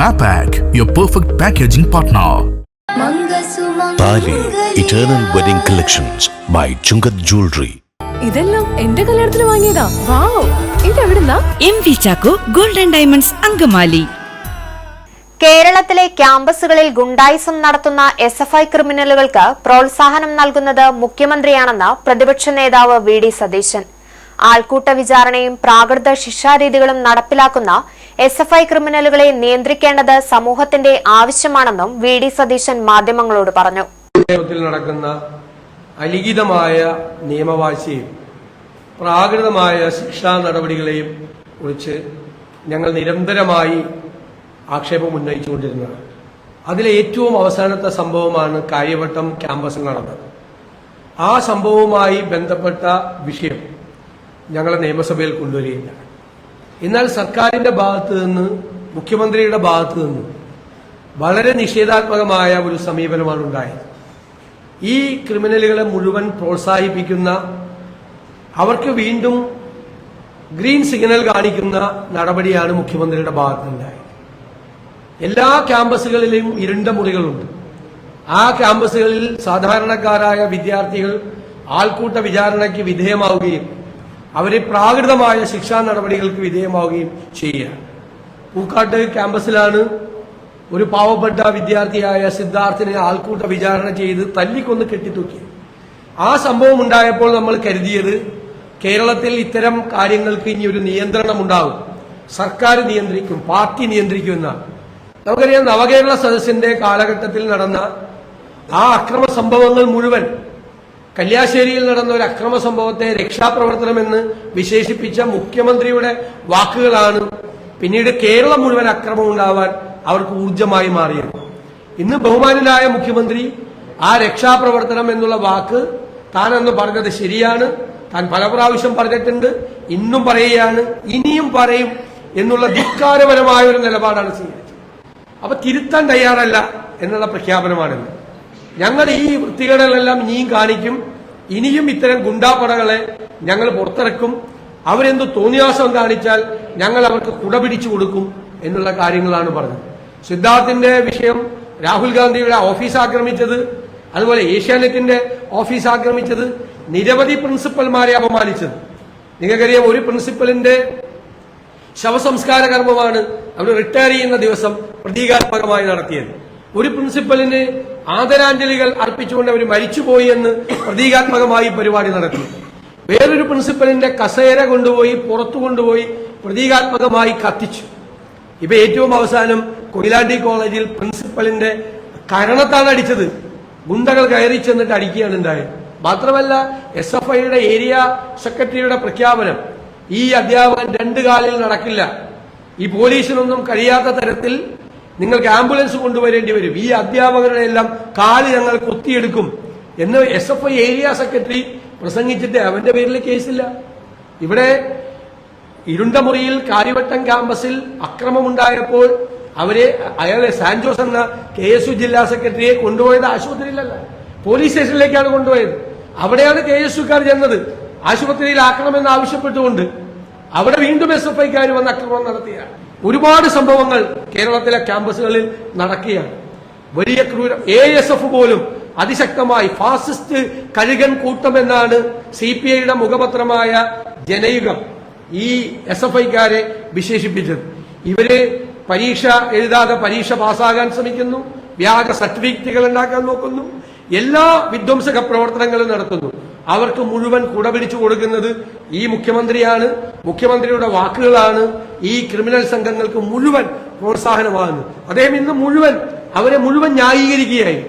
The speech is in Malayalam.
Mapac, your perfect packaging partner. Thali eternal wedding collections by Chungath jewellery ഇതെല്ലാം എന്റെ കല്യാണത്തിന് വാങ്ങിയതാ. Wow. ഇതെവിടുന്നാ? M V Chacko golden diamonds Angamaly. കേരളത്തിലെ ക്യാമ്പസുകളിൽ ഗുണ്ടായിസം നടത്തുന്ന എസ് എഫ് ഐ ക്രിമിനലുകൾക്ക് പ്രോത്സാഹനം നൽകുന്നത് മുഖ്യമന്ത്രിയാണെന്ന് പ്രതിപക്ഷ നേതാവ് വി ഡി സതീശൻ. ആൾക്കൂട്ട വിചാരണയും പ്രാകൃത ശിക്ഷാരീതികളും നടപ്പിലാക്കുന്ന എസ് എഫ് ഐ ക്രിമിനലുകളെ നിയന്ത്രിക്കേണ്ടത് സമൂഹത്തിന്റെ ആവശ്യമാണെന്നും വി ഡി സതീശൻ മാധ്യമങ്ങളോട് പറഞ്ഞു. നടക്കുന്ന അലിഖിതമായ നിയമവാശിയും പ്രാകൃതമായ ശിക്ഷാ നടപടികളെയും കുറിച്ച് ഞങ്ങൾ നിരന്തരമായി ആക്ഷേപം ഉന്നയിച്ചുകൊണ്ടിരുന്നത് അതിലെ ഏറ്റവും അവസാനത്തെ സംഭവമാണ് കാര്യവട്ടം ക്യാമ്പസിൽ നടന്നത്. ആ സംഭവവുമായി ബന്ധപ്പെട്ട വിഷയം ഞങ്ങളെ നിയമസഭയിൽ കൊണ്ടുവരികയില്ല. എന്നാൽ സർക്കാരിന്റെ ഭാഗത്ത് നിന്ന് മുഖ്യമന്ത്രിയുടെ ഭാഗത്ത് നിന്ന് വളരെ നിഷേധാത്മകമായ ഒരു സമീപനമാണ് ഉണ്ടായത്. ഈ ക്രിമിനലുകളെ മുഴുവൻ പ്രോത്സാഹിപ്പിക്കുന്ന അവർക്ക് വീണ്ടും ഗ്രീൻ സിഗ്നൽ കാണിക്കുന്ന നടപടിയാണ് മുഖ്യമന്ത്രിയുടെ ഭാഗത്തുനിന്നുണ്ടായത് എല്ലാ ക്യാമ്പസുകളിലും ഇരുണ്ട മുറികളുണ്ട്. ആ ക്യാമ്പസുകളിൽ സാധാരണക്കാരായ വിദ്യാർത്ഥികൾ ആൾക്കൂട്ട വിചാരണയ്ക്ക് വിധേയമാവുകയും അവരെ പ്രാകൃതമായ ശിക്ഷാ നടപടികൾക്ക് വിധേയമാവുകയും ചെയ്യുക. പൂക്കാട്ട് ക്യാമ്പസിലാണ് ഒരു പാവപ്പെട്ട വിദ്യാർത്ഥിയായ സിദ്ധാർത്ഥിനെ ആൾക്കൂട്ട വിചാരണ ചെയ്ത് തല്ലിക്കൊന്ന് കെട്ടിത്തൂക്കി ആ സംഭവം ഉണ്ടായപ്പോൾ നമ്മൾ കരുതിയത് കേരളത്തിൽ ഇത്തരം കാര്യങ്ങൾക്ക് ഇനി ഒരു നിയന്ത്രണം ഉണ്ടാവും സർക്കാർ നിയന്ത്രിക്കും പാർട്ടി നിയന്ത്രിക്കും എന്നാണ്. നമുക്കറിയാം നവകേരള സദസ്സിന്റെ കാലഘട്ടത്തിൽ നടന്ന ആ അക്രമ സംഭവങ്ങൾ മുഴുവൻ കല്യാശ്ശേരിയിൽ നടന്ന ഒരു അക്രമ സംഭവത്തെ രക്ഷാപ്രവർത്തനമെന്ന് വിശേഷിപ്പിച്ച മുഖ്യമന്ത്രിയുടെ വാക്കുകളാണ് പിന്നീട് കേരളം മുഴുവൻ അക്രമം ഉണ്ടാവാൻ അവർക്ക് ഊർജമായി മാറിയത്. ഇന്ന് ബഹുമാനനായ മുഖ്യമന്ത്രി ആ രക്ഷാപ്രവർത്തനം എന്നുള്ള വാക്ക് താൻ അന്ന് പറഞ്ഞത് ശരിയാണ്. താൻ പല പ്രാവശ്യം പറഞ്ഞിട്ടുണ്ട് ഇന്നും പറയുകയാണ് ഇനിയും പറയും എന്നുള്ള ധിക്കാരപരമായ ഒരു നിലപാടാണ് സ്വീകരിച്ചത്. അപ്പൊ തിരുത്താൻ തയ്യാറല്ല എന്നുള്ള പ്രഖ്യാപനമാണിത് ഞങ്ങൾ ഈ വൃത്തികേടുകളെല്ലാം ഇനിയും കാണിക്കും. ഇനിയും ഇത്തരം ഗുണ്ടാപ്പടകളെ ഞങ്ങൾ പുറത്തിറക്കും. അവരെന്ത് തോന്നിയാസം കാണിച്ചാൽ ഞങ്ങൾ അവർക്ക് കുട പിടിച്ചു കൊടുക്കും എന്നുള്ള കാര്യങ്ങളാണ് പറഞ്ഞത്. സിദ്ധാർത്ഥിന്റെ വിഷയം രാഹുൽ ഗാന്ധിയുടെ ഓഫീസ് ആക്രമിച്ചത് അതുപോലെ ഏഷ്യാനെറ്റിന്റെ ഓഫീസ് ആക്രമിച്ചത് നിരവധി പ്രിൻസിപ്പൽമാരെ അപമാനിച്ചത്. നിങ്ങൾക്കറിയാം ഒരു പ്രിൻസിപ്പലിന്റെ ശവസംസ്കാര കർമ്മമാണ് അവർ റിട്ടയർ ചെയ്യുന്ന ദിവസം പ്രതീകാത്മകമായി നടത്തിയത്. ഒരു പ്രിൻസിപ്പലിന് ആദരാഞ്ജലികൾ അർപ്പിച്ചുകൊണ്ട് അവർ മരിച്ചുപോയി എന്ന് പ്രതീകാത്മകമായി പരിപാടി നടത്തി വേറൊരു പ്രിൻസിപ്പലിന്റെ കസേര കൊണ്ടുപോയി പുറത്തു കൊണ്ടുപോയി പ്രതീകാത്മകമായി കത്തിച്ചു. ഇപ്പൊ ഏറ്റവും അവസാനം കൊയിലാണ്ടി കോളേജിൽ പ്രിൻസിപ്പലിന്റെ കരണത്താണ് അടിച്ചത്. ഗുണ്ടകൾ കയറി ചെന്നിട്ട് അടിക്കുകയാണ് ഉണ്ടായത്. മാത്രമല്ല എസ് എഫ് ഐയുടെ ഏരിയ സെക്രട്ടറിയുടെ പ്രഖ്യാപനം ഈ അധ്യാപകൻ രണ്ട് കാലിൽ നടക്കില്ല. ഈ പോലീസിനൊന്നും കഴിയാത്ത തരത്തിൽ നിങ്ങൾക്ക് ആംബുലൻസ് കൊണ്ടുവരേണ്ടി വരും. ഈ അധ്യാപകരുടെ എല്ലാം കാൽ ഞങ്ങൾ കൊത്തിയെടുക്കും എന്ന് S F I area secretary പ്രസംഗിച്ചിട്ട് അവന്റെ പേരിൽ കേസില്ല. ഇവിടെ ഇരുണ്ടമുറിയിൽ കാര്യവട്ടം ക്യാമ്പസിൽ അക്രമമുണ്ടായപ്പോൾ അവരെ അയാളെ സാൻജോസ് എന്ന കെ എസ് യു ജില്ലാ സെക്രട്ടറിയെ കൊണ്ടുപോയത് ആശുപത്രിയിലല്ല. പോലീസ് സ്റ്റേഷനിലേക്കാണ് കൊണ്ടുപോയത്. അവിടെയാണ് കെ എസ് യുക്കാർ ചെന്നത്. ആശുപത്രിയിൽ ആക്കണമെന്ന് ആവശ്യപ്പെട്ടുകൊണ്ട് അവിടെ വീണ്ടും എസ് എഫ് ഐക്കാർ വന്ന് അക്രമം നടത്തിയാണ് ഒരുപാട് സംഭവങ്ങൾ കേരളത്തിലെ ക്യാമ്പസുകളിൽ നടക്കുകയാണ്. വലിയ ക്രൂര എ എസ് എഫ് പോലും അതിശക്തമായി ഫാസിസ്റ്റ് കഴുകൻ കൂട്ടം എന്നാണ് സി പി ഐയുടെ മുഖപത്രമായ ജനയുഗം ഈ എസ് എഫ് ഐക്കാരെ വിശേഷിപ്പിച്ചത്. ഇവർ പരീക്ഷ എഴുതാതെ പരീക്ഷ പാസ്സാകാൻ ശ്രമിക്കുന്നു വ്യാജ സർട്ടിഫിക്കറ്റുകൾ ഉണ്ടാക്കാൻ നോക്കുന്നു എല്ലാ വിധ്വംസക പ്രവർത്തനങ്ങളും നടത്തുന്നു. അവർക്ക് മുഴുവൻ കുട പിടിച്ചു കൊടുക്കുന്നത് ഈ മുഖ്യമന്ത്രിയാണ്. മുഖ്യമന്ത്രിയുടെ വാക്കുകളാണ് ഈ ക്രിമിനൽ സംഘങ്ങൾക്ക് മുഴുവൻ പ്രോത്സാഹനമാകുന്നത്. അദ്ദേഹം ഇന്ന് മുഴുവൻ അവരെ മുഴുവൻ ന്യായീകരിക്കുകയായി.